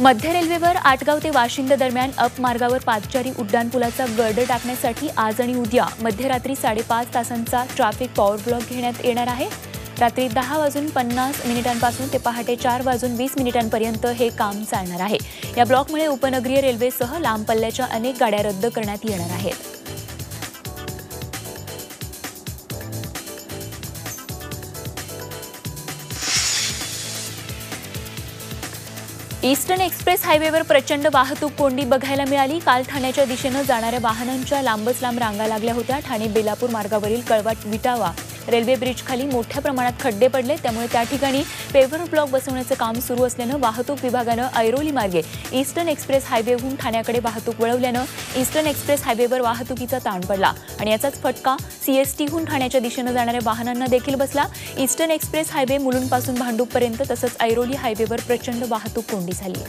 मध्य रेल्वेवर आटगाव ते वाशिंद दरम्यान अप मार्गावर पादचारी उड्डाणपुलाचा गर्ड टाकण्यासाठी आज आणि उद्या मध्यरात्री साडेपाच तासांचा ट्रॅफिक पॉवर ब्लॉक घेण्यात येणार आहे. रात्री दहा वाजून पन्नास मिनिटांपासून ते पहाटे चार वाजून वीस मिनिटांपर्यंत हे काम चालणार आहे. या ब्लॉकमुळे उपनगरीय रेल्वेसह लांब पल्ल्याच्या अनेक गाड्या रद्द करण्यात येणार आहेत. ईस्टर्न एक्सप्रेस हायवेवर प्रचंड वाहतूक कोंडी बघायला मिळाली. काल ठाण्याच्या दिशेनं जाणाऱ्या वाहनांच्या लांबच लांब रांगा लागल्या होत्या. ठाणे बेलापूर मार्गावरील कळवाट विटावा रेल्वे ब्रिजखाली मोठ्या प्रमाणात खड्डे पडले. त्यामुळे त्या ठिकाणी पेव्हर ब्लॉक बसवण्याचं काम सुरू असल्यानं वाहतूक विभागानं ऐरोली मार्गे ईस्टर्न एक्सप्रेस हायवेहून ठाण्याकडे वाहतूक वळवल्यानं ईस्टर्न एक्सप्रेस हायवेवर वाहतुकीचा ताण पडला. आणि याचाच फटका सीएसटीहून ठाण्याच्या दिशेनं जाणाऱ्या वाहनांना देखील बसला. ईस्टर्न एक्सप्रेस हायवे मुलुंडपासून भांडूपपर्यंत तसंच ऐरोली हायवेवर प्रचंड वाहतूक कोंडी झाली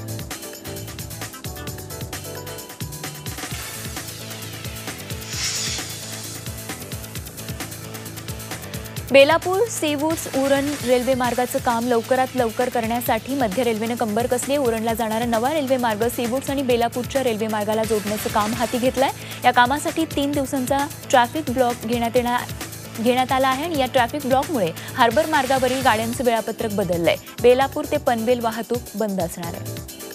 बेलापूर सेवूर्स उरण रेल्वे मार्गाचं काम लवकरात लवकर करण्यासाठी मध्य रेल्वेनं कंबर कसली आहे उरणला जाणारा नवा रेल्वे मार्ग सेवूर्स आणि बेलापूरच्या रेल्वे मार्गाला जोडण्याचं काम हाती घेतलं आहे या कामासाठी तीन दिवसांचा ट्रॅफिक ब्लॉक घेण्यात येणार घेण्यात आला आहे आणि या ट्रॅफिक ब्लॉकमुळे हार्बर मार्गावरील गाड्यांचं वेळापत्रक बदललं आहे बेलापूर ते पनवेल वाहतूक बंद असणार आहे.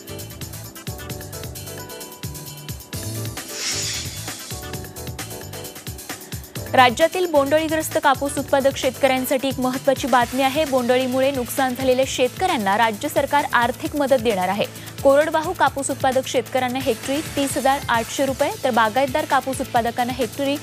राज्यातील बोंडळीग्रस्त कापूस उत्पादक शेतकऱ्यांसाठी एक महत्त्वाची बातमी आहे. बोंडळीमुळे नुकसान झालेल्या शेतकऱ्यांना राज्य सरकार आर्थिक मदत देणार आहे. कोरडवाहू कापूस उत्पादक शेतकऱ्यांना हेक्टरी तीस हजार आठशे रुपये तर बागायतदार कापूस उत्पादकांना हेक्टरी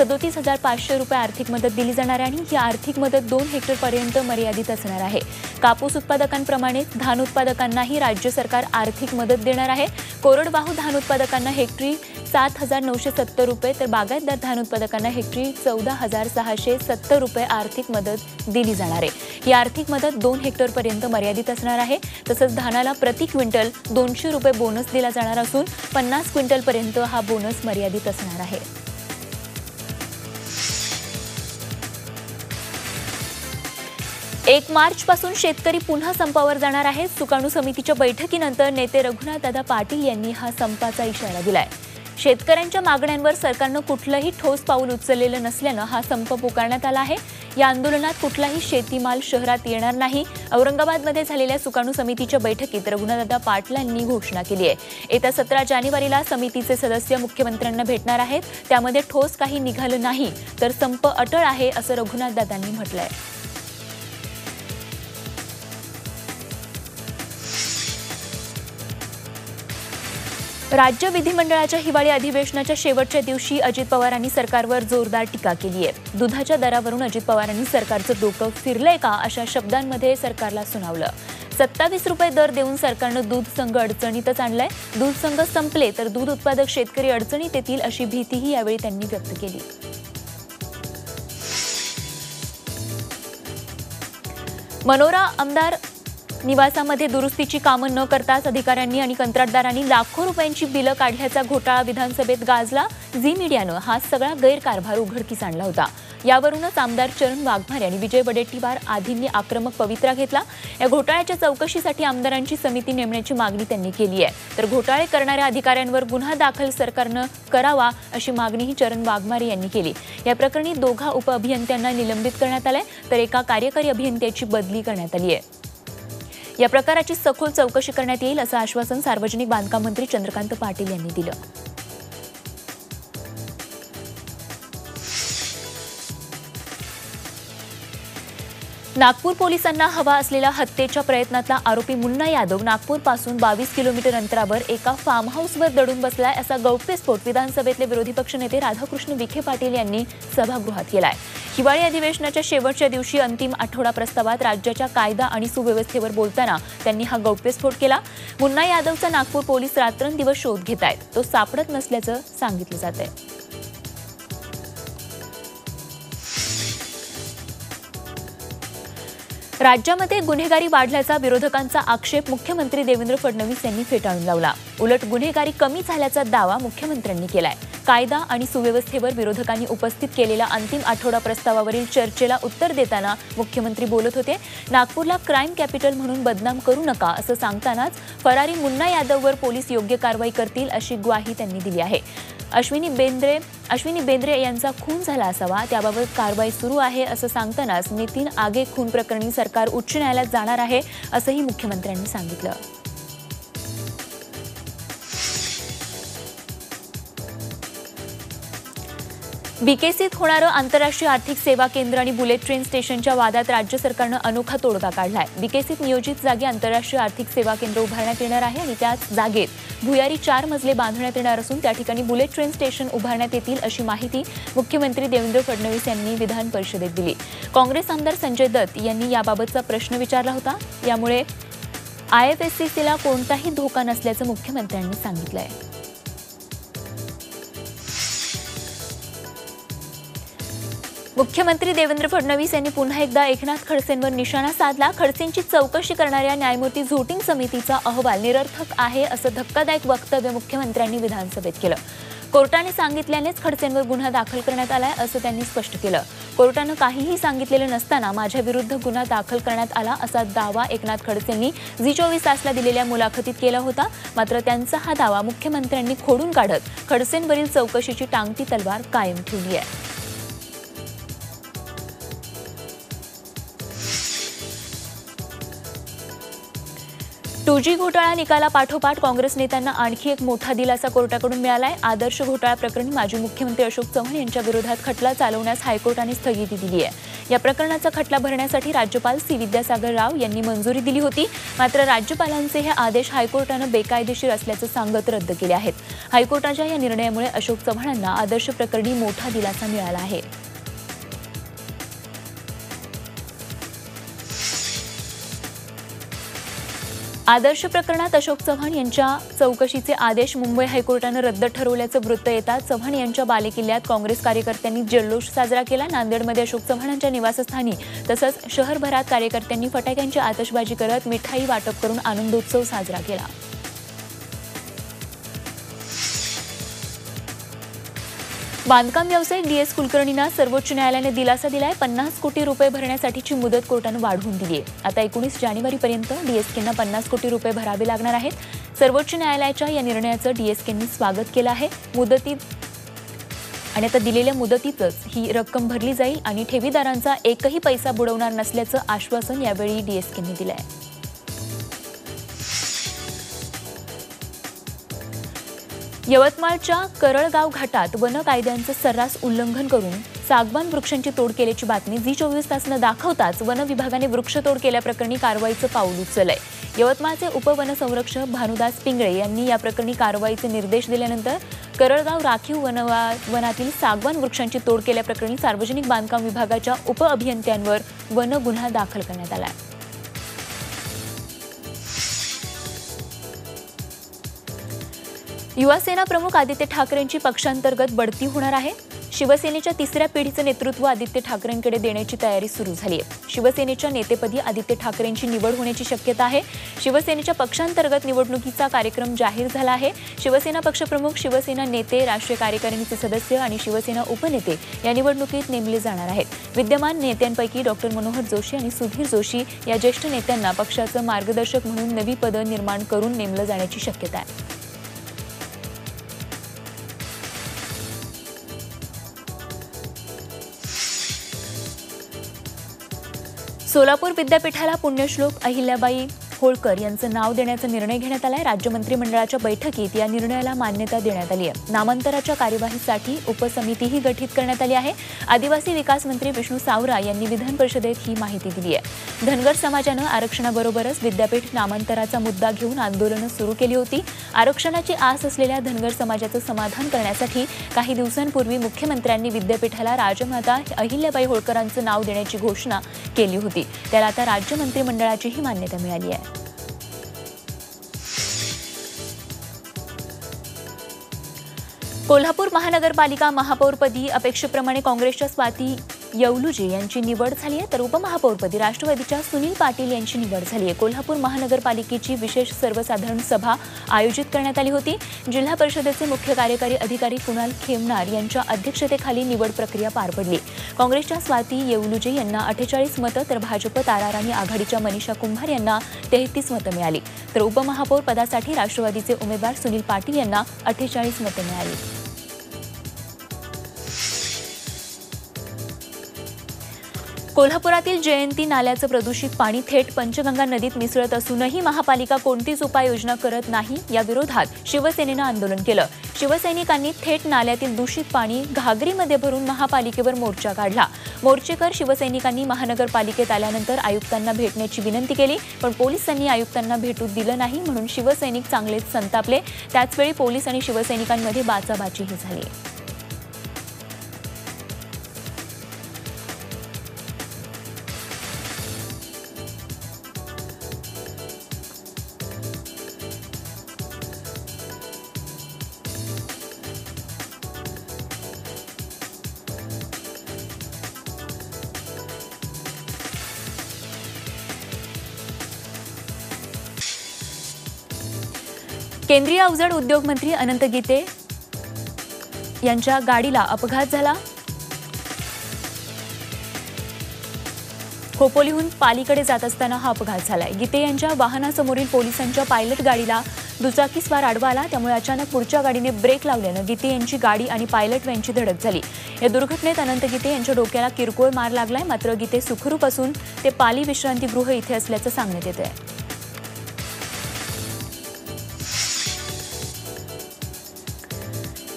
सदोतीस हजार पाचशे रुपये आर्थिक मदत दिली जाणार आहे आणि ही आर्थिक मदत दोन हेक्टरपर्यंत मर्यादित असणार आहे. कापूस उत्पादकांप्रमाणे धान उत्पादकांनाही राज्य सरकार आर्थिक मदत देणार आहे. कोरडवाहू धान उत्पादकांना हेक्टरी सात हजार नऊशे सत्तर रुपये तर बागायतदार धान उत्पादकांना हेक्टरी चौदा हजार सहाशे सत्तर रुपये आर्थिक मदत दिली जाणार आहे. ही आर्थिक मदत दोन हेक्टरपर्यंत मर्यादित असणार आहे. तसंच धानाला प्रति क्विंटल दोनशे रुपये बोनस दिला जाणार असून पन्नास क्विंटलपर्यंत हा बोनस मर्यादित असणार आहे. एक मार्च पासून शेतकरी पुन्हा संपावर जाणार आहेत. सुकाणू समितीच्या बैठकीनंतर नेते रघुनाथदादा पाटील यांनी हा संपाचा इशारा दिलाय. शेतकऱ्यांच्या मागण्यांवर सरकारनं कुठलंही ठोस पाऊल उचललेलं नसल्यानं हा संप पुकारण्यात आला आहे. या आंदोलनात कुठलाही शेतीमाल शहरात येणार नाही. औरंगाबादमध्ये झालेल्या सुकाणू समितीच्या बैठकीत रघुनाथदादा पाटलांनी घोषणा केली आहे. येत्या सतरा जानेवारीला समितीचे सदस्य मुख्यमंत्र्यांना भेटणार आहेत. त्यामध्ये ठोस काही निघालं नाही. तर संप अटळ आहे असं रघुनाथदादांनी आहे राज्य विधिमंडळाच्या हिवाळी अधिवेशनाच्या शेवटच्या दिवशी अजित पवारांनी सरकारवर जोरदार टीका केली आहे दुधाच्या दरावरून अजित पवारांनी सरकारचं डोकं फिरलंय का अशा शब्दांमध्ये सरकारला सुनावलं. सत्तावीस रुपये दर देऊन सरकारनं दूध संघ अडचणीतच आणलाय. दूध संघ संपले तर दूध उत्पादक शेतकरी अडचणीत येतील अशी भीतीही यावेळी त्यांनी व्यक्त केली. मनोरा आमदार निवासामध्ये दुरुस्तीची कामं न करताच अधिकाऱ्यांनी आणि कंत्राटदारांनी लाखो रुपयांची बिलं काढल्याचा घोटाळा विधानसभेत गाजला. झी मीडियानं हा सगळा गैरकारभार उघडकीस आणला होता. यावरूनच आमदार चरण वाघमारे आणि विजय वडेट्टीवार आदींनी आक्रमक पवित्रा घेतला. या घोटाळ्याच्या चौकशीसाठी आमदारांची समिती नेमण्याची मागणी त्यांनी केली आहे. तर घोटाळे करणाऱ्या अधिकाऱ्यांवर गुन्हा दाखल सरकारनं करावा अशी मागणीही चरण वाघमारे यांनी केली. या प्रकरणी दोघा उपअभियंत्यांना निलंबित करण्यात आलंय. तर एका कार्यकारी अभियंत्याची बदली करण्यात आली आहे. या प्रकाराची सखोल चौकशी करण्यात येईल असं आश्वासन सार्वजनिक बांधकाम मंत्री चंद्रकांत पाटील यांनी दिलं. नागपूर पोलिसांना हवा असलेल्या हत्येच्या प्रयत्नातला आरोपी मुन्ना यादव नागपूरपासून बावीस किलोमीटर अंतरावर एका फार्म हाऊसवर दडून बसलाय असा गौप्यस्फोट विधानसभेतले विरोधी पक्षनेते राधाकृष्ण विखे पाटील यांनी सभागृहात केलाय. हिवाळी अधिवेशनाच्या शेवटच्या दिवशी अंतिम आठवडा प्रस्तावात राज्याच्या कायदा आणि सुव्यवस्थेवर बोलताना त्यांनी हा गौप्यस्फोट केला. मुन्ना यादवचा नागपूर पोलीस रात्रंदिवस शोध घेत आहेत तो सापडत नसल्याचं सांगितलं जात आहे राज्यामध्ये गुन्हेगारी वाढल्याचा विरोधकांचा आक्षेप मुख्यमंत्री देवेंद्र फडणवीस यांनी फेटाळून लावला. उलट गुन्हेगारी कमी झाल्याचा दावा मुख्यमंत्र्यांनी केलाय. कायदा आणि सुव्यवस्थेवर विरोधकांनी उपस्थित केलेल्या अंतिम आठवडा प्रस्तावावरील चर्चेला उत्तर देताना मुख्यमंत्री बोलत होते नागपूरला क्राईम कॅपिटल म्हणून बदनाम करू नका असं सांगतानाच फरारी मुन्ना यादववर पोलीस योग्य कारवाई करतील अशी ग्वाही त्यांनी दिली आहे. अश्विनी बेंद्रे अश्विनी बेंद्रे यांचा खून झाला असावा त्याबाबत कारवाई सुरू आहे असं सांगतानाच नितीन आगे खून प्रकरणी सरकार उच्च न्यायालयात जाणार आहे असंही मुख्यमंत्र्यांनी सांगितलं. बीकेसीत होणारं आंतरराष्ट्रीय आर्थिक सेवा केंद्र आणि बुलेट ट्रेन स्टेशनच्या वादात राज्य सरकारनं अनोखा तोडगा काढलाय. बीकेसीत नियोजित जागी आंतरराष्ट्रीय आर्थिक सेवा केंद्र उभारण्यात येणार आहे आणि त्याच जागेत भुयारी चार मजले बांधण्यात येणार असून त्या ठिकाणी बुलेट ट्रेन स्टेशन उभारण्यात येतील अशी माहिती मुख्यमंत्री देवेंद्र फडणवीस यांनी विधान परिषदेत दिली. काँग्रेस आमदार संजय दत्त यांनी याबाबतचा प्रश्न विचारला होता. यामुळे आयएफएससीसीला कोणताही धोका नसल्याचं मुख्यमंत्र्यांनी सांगितलं आहे मुख्यमंत्री देवेंद्र फडणवीस यांनी पुन्हा एकदा एकनाथ खडसेंवर निशाणा साधला. खडसेंची चौकशी करणाऱ्या न्यायमूर्ती झोटिंग समितीचा अहवाल निरर्थक आहे असं धक्कादायक वक्तव्य मुख्यमंत्र्यांनी विधानसभेत केलं. कोर्टाने सांगितल्यानेच खडसेंवर गुन्हा दाखल करण्यात आलाय असं त्यांनी स्पष्ट केलं. कोर्टानं काहीही सांगितलेलं नसताना माझ्या विरुद्ध गुन्हा दाखल करण्यात आला असा दावा एकनाथ खडसेंनी झी चोवीस तासला दिलेल्या मुलाखतीत केला होता. मात्र त्यांचा हा दावा मुख्यमंत्र्यांनी खोडून काढत खडसेंवरील चौकशीची टांगती तलवार कायम ठेवली आहे. टू जी घोटाळा निकालापाठोपाठ काँग्रेस नेत्यांना आणखी एक मोठा दिलासा कोर्टाकडून मिळालाय. आदर्श घोटाळा प्रकरणी माजी मुख्यमंत्री अशोक चव्हाण यांच्या विरोधात खटला चालवण्यास हायकोर्टाने स्थगिती दिली आहे. या प्रकरणाचा खटला भरण्यासाठी राज्यपाल सी. विद्यासागर राव यांनी मंजुरी दिली होती. मात्र राज्यपालांचे हे आदेश हायकोर्टानं बेकायदेशीर असल्याचं सांगत रद्द केले आहेत. हायकोर्टाच्या या निर्णयामुळे अशोक चव्हाणांना आदर्श प्रकरणी मोठा दिलासा मिळाला आहे. आदर्श प्रकरणात अशोक चव्हाण यांच्या चौकशीचे आदेश मुंबई हायकोर्टानं रद्द ठरवल्याचं वृत्त येतात चव्हाण यांच्या बालेकिल्ल्यात काँग्रेस कार्यकर्त्यांनी जल्लोष साजरा केला. नांदेडमध्ये अशोक चव्हाणांच्या निवासस्थानी तसंच शहरभरात कार्यकर्त्यांनी फटाक्यांची आतषबाजी करत मिठाई वाटप करून आनंदोत्सव साजरा केला. बांधकाम व्यावसायिक डी एस कुलकर्णींना सर्वोच्च न्यायालयाने दिलासा दिलाय. पन्नास कोटी रुपये भरण्यासाठीची मुदत कोर्टानं वाढवून दिली आहे आता एकोणीस जानेवारीपर्यंत डीएसकेंना पन्नास कोटी रुपये भरावे लागणार आहेत. सर्वोच्च न्यायालयाच्या या निर्णयाचं डीएसकेंनी स्वागत केलं आहे. मुदतीत आणि आता दिलेल्या मुदतीतच ही रक्कम भरली जाईल आणि ठेवीदारांचा एकही पैसा बुडवणार नसल्याचं आश्वासन यावेळी डीएसकेंनी दिलं आहे यवतमाळच्या करळगाव घाटात वन कायद्यांचं सर्रास उल्लंघन करून सागवान वृक्षांची तोड केल्याची बातमी झी चोवीस तासनं दाखवताच वन विभागाने वृक्षतोड केल्याप्रकरणी कारवाईचं पाऊल उचललंय. यवतमाळचे उपवनसंरक्षक भानुदास पिंगळे यांनी या प्रकरणी कारवाईचे निर्देश दिल्यानंतर करळगाव राखीव वनवा वनातील सागवान वृक्षांची तोड केल्याप्रकरणी सार्वजनिक बांधकाम विभागाच्या उपअभियंत्यांवर वन गुन्हा दाखल करण्यात आला आहे युवासेना प्रमुख आदित्य ठाकरेंची पक्षांतर्गत बढती होणार आहे. शिवसेनेच्या तिसऱ्या पिढीचं नेतृत्व आदित्य ठाकरेंकडे देण्याची तयारी सुरू झाली आहे. शिवसेनेच्या नेतेपदी आदित्य ठाकरेंची निवड होण्याची शक्यता आहे. शिवसेनेच्या पक्षांतर्गत निवडणुकीचा कार्यक्रम जाहीर झाला आहे. शिवसेना पक्षप्रमुख शिवसेना नेते राष्ट्रीय कार्यकारिणीचे सदस्य आणि शिवसेना उपनेते या निवडणुकीत नेमले जाणार आहेत. विद्यमान नेत्यांपैकी डॉक्टर मनोहर जोशी आणि सुधीर जोशी या ज्येष्ठ नेत्यांना पक्षाचं मार्गदर्शक म्हणून नवी पदं निर्माण करून नेमलं जाण्याची शक्यता आहे. सोलापूर विद्यापीठाला पुण्यश्लोक अहिल्याबाई होळकर यांचं नाव देण्याचा निर्णय घेण्यात आलाय. राज्य मंत्रिमंडळाच्या बैठकीत या निर्णयाला मान्यता देण्यात आली आहे. नामांतराच्या कार्यवाहीसाठी उपसमितीही गठीत करण्यात आली आहे. आदिवासी विकास मंत्री विष्णू सावरा यांनी विधान परिषदेत ही माहिती दिली आहे. धनगर समाजानं आरक्षणाबरोबरच विद्यापीठ नामांतराचा मुद्दा घेऊन आंदोलनं सुरू केली होती. आरक्षणाची आस असलेल्या धनगर समाजाचं समाधान करण्यासाठी काही दिवसांपूर्वी मुख्यमंत्र्यांनी विद्यापीठाला राजमाता अहिल्याबाई होळकरांचं नाव देण्याची घोषणा केली होती. त्याला आता राज्य मंत्रिमंडळाचीही मान्यता मिळाली आहे. कोल्हापूर महानगरपालिका महापौरपदी अपेक्षेप्रमाणे काँग्रेसच्या स्वाती येऊलुजे यांची निवड झाली आहे तर उपमहापौरपदी राष्ट्रवादीच्या सुनील पाटील यांची निवड झाली आहे. कोल्हापूर महानगरपालिकेची विशेष सर्वसाधारण सभा आयोजित करण्यात आली होती. जिल्हा परिषदेचे मुख्य कार्यकारी अधिकारी कुणाल खेमनार यांच्या अध्यक्षतेखाली निवड प्रक्रिया पार पडली. काँग्रेसच्या स्वाती येवलुजे यांना अठ्ठेचाळीस मतं तर भाजप ताराराणी आघाडीच्या मनीषा कुंभार यांना तेहतीस मतं मिळाली. तर उपमहापौर पदासाठी राष्ट्रवादीचे उमेदवार सुनील पाटील यांना अठ्ठेचाळीस मतं मिळाली. कोल्हापुरातील जयंती नाल्याचं प्रदूषित पाणी थेट पंचगंगा नदीत मिसळत असूनही महापालिका कोणतीच उपाययोजना करत नाही या विरोधात शिवसेनेनं आंदोलन केलं. शिवसैनिकांनी थेट नाल्यातील दूषित पाणी घागरीमध्ये भरून महापालिकेवर मोर्चा काढला. मोर्चेकर शिवसैनिकांनी महानगरपालिकेत आल्यानंतर आयुक्तांना भेटण्याची विनंती केली पण पोलिसांनी आयुक्तांना भेटू दिलं नाही म्हणून शिवसैनिक चांगलेच संतापले. त्याचवेळी पोलीस आणि शिवसैनिकांमध्ये बाचाबाचीही झाली. केंद्रीय अवजड उद्योग मंत्री अनंत गीते यांच्या गाडीला अपघात झाला. खोपोलीहून पालीकडे जात असताना हा अपघात झालाय. गीते यांच्या वाहनासमोरील पोलिसांच्या पायलट गाडीला दुचाकीस्वार आडवा आला. त्यामुळे अचानक पुढच्या गाडीने ब्रेक लावल्यानं गीते यांची गाडी आणि पायलट यांची धडक झाली. या दुर्घटनेत अनंत गीते यांच्या डोक्याला किरकोळ मार लागलाय. मात्र गीते सुखरूप असून ते पाली विश्रांतीगृह इथे असल्याचं सांगण्यात येत आहे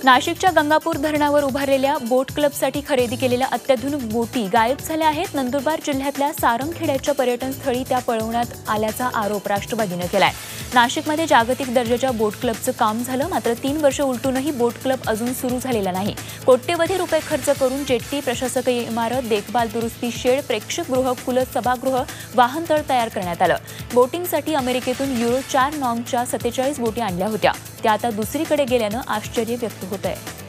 नाशिकच्या गंगापूर धरणावर उभारलेल्या बोट क्लबसाठी खरेदी केलेल्या अत्याधुनिक बोटी गायब झाल्या आहेत. नंदुरबार जिल्ह्यातल्या सारंगखेड्याच्या पर्यटन स्थळी त्या पळवण्यात आल्याचा आरोप राष्ट्रवादीनं आहे नाशिकमध्ये जागतिक दर्जाच्या बोट क्लबचं काम झालं. मात्र तीन वर्ष उलटूनही बोट क्लब अजून सुरू झालेला नाही. कोट्यवधी रुपये खर्च करून जेट्टी प्रशासकीय इमारत देखभाल दुरुस्ती शेड प्रेक्षकगृह खुलं सभागृह वाहनतळ तयार करण्यात आलं. बोटिंगसाठी अमेरिकेतून युरो चार नॉंगच्या सत्तेचाळीस बोटी आणल्या होत्या. त्या आता दुसरीकडे गेल्यानं आश्चर्य व्यक्त होत आहे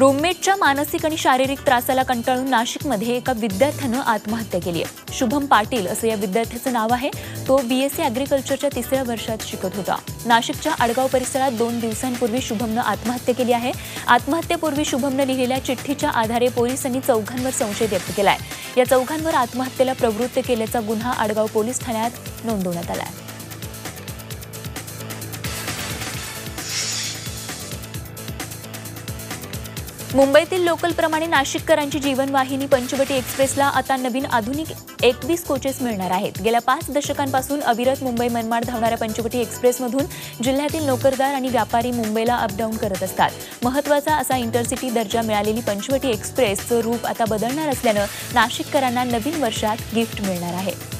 रूममेटच्या मानसिक आणि शारीरिक त्रासाला कंटाळून नाशिकमध्ये एका विद्यार्थ्यानं आत्महत्या केली आहे. शुभम पाटील असं या विद्यार्थ्याचं नाव आहे. तो बी एस सी अॅग्रिकल्चरच्या तिसऱ्या वर्षात शिकत होता. नाशिकच्या आडगाव परिसरात दोन दिवसांपूर्वी शुभमनं आत्महत्या केली आहे. आत्महत्येपूर्वी शुभमनं लिहिलेल्या चिठ्ठीच्या आधारे पोलिसांनी चौघांवर संशय व्यक्त केला आहे या चौघांवर आत्महत्येला प्रवृत्त केल्याचा गुन्हा आडगाव पोलीस ठाण्यात नोंदवण्यात आला आहे मुंबईतील लोकलप्रमाणे नाशिककरांची जीवनवाहिनी पंचवटी एक्सप्रेसला आता नवीन आधुनिक एकवीस कोचेस मिळणार आहेत. गेल्या पाच दशकांपासून अविरत मुंबई मनमाड धावणाऱ्या पंचवटी एक्सप्रेसमधून जिल्ह्यातील नोकरदार आणि व्यापारी मुंबईला अपडाऊन करत असतात. महत्त्वाचा असा इंटरसिटी दर्जा मिळालेली पंचवटी एक्सप्रेसचं रूप आता बदलणार असल्यानं नाशिककरांना नवीन वर्षात गिफ्ट मिळणार आहे.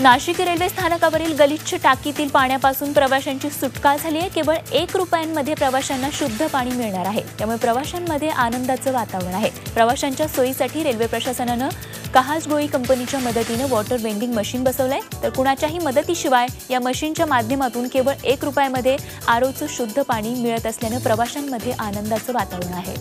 नाशिक रेल्वे स्थानकावरील गलिच्छ टाकीतील पाण्यापासून प्रवाशांची सुटका झाली आहे. केवळ एक रुपयांमध्ये प्रवाशांना शुद्ध पाणी मिळणार आहे. त्यामुळे प्रवाशांमध्ये आनंदाचं वातावरण आहे. प्रवाशांच्या सोयीसाठी रेल्वे प्रशासनानं कहाजगोई कंपनीच्या मदतीनं वॉटर वेंडिंग मशीन बसवलंय. तर कुणाच्याही मदतीशिवाय या मशीनच्या माध्यमातून केवळ एक रुपयामध्ये आरोचं शुद्ध पाणी मिळत असल्यानं प्रवाशांमध्ये आनंदाचं वातावरण आहे.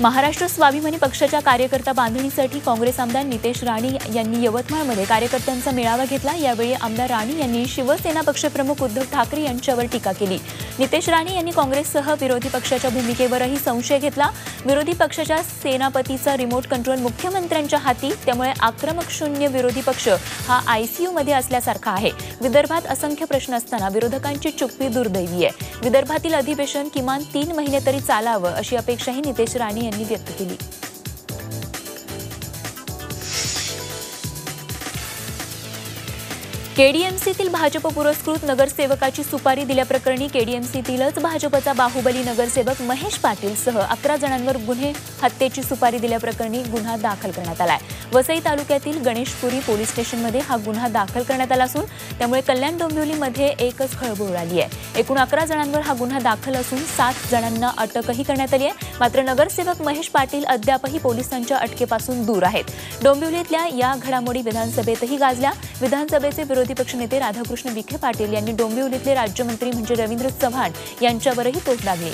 महाराष्ट्र स्वाभिमानी पक्षाच्या कार्यकर्ता बांधणीसाठी काँग्रेस आमदार नितेश राणे यांनी यवतमाळमध्ये कार्यकर्त्यांचा मेळावा घेतला. यावेळी आमदार राणे यांनी शिवसेना पक्षप्रमुख उद्धव ठाकरे यांच्यावर टीका केली. नितेश राणे यांनी काँग्रेससह विरोधी पक्षाच्या भूमिकेवरही संशय घेतला. विरोधी पक्षाच्या सेनापतीचा रिमोट कंट्रोल मुख्यमंत्र्यांच्या हाती त्यामुळे आक्रमक शून्य विरोधी पक्ष हा आयसीयूमध्ये असल्यासारखा आहे. विदर्भात असंख्य प्रश्न असताना विरोधकांची चुप्पी दुर्दैवी आहे. विदर्भातील अधिवेशन किमान तीन महिने तरी चालावं अशी अपेक्षाही नितेश राणे यांनी व्यक्त केली केडीएमसीतील भाजप पुरस्कृत नगरसेवकाची सुपारी दिल्याप्रकरणी केडीएमसीतीलच भाजपचा बाहुबली नगरसेवक महेश पाटील सह अकरा जणांवर गुन्हे हत्येची सुपारी दिल्याप्रकरणी गुन्हा दाखल करण्यात आलाय. वसई तालुक्यातील गणेशपुरी पोलीस स्टेशनमध्ये हा गुन्हा दाखल करण्यात आला असून त्यामुळे कल्याण डोंबिवलीमध्ये एकच खळबळ उडाली आहे. एकूण अकरा जणांवर हा गुन्हा दाखल असून सात जणांना अटकही करण्यात आली आहे. मात्र नगरसेवक महेश पाटील अद्यापही पोलिसांच्या अटकेपासून दूर आहेत. डोंबिवलीतल्या या घडामोडी विधानसभेतही गाजल्या. विधानसभेचे विरोधी पक्षनेते राधाकृष्ण विखे पाटील यांनी डोंबिवलीतले राज्यमंत्री म्हणजे रवींद्र चव्हाण यांच्यावरही तोफ डागली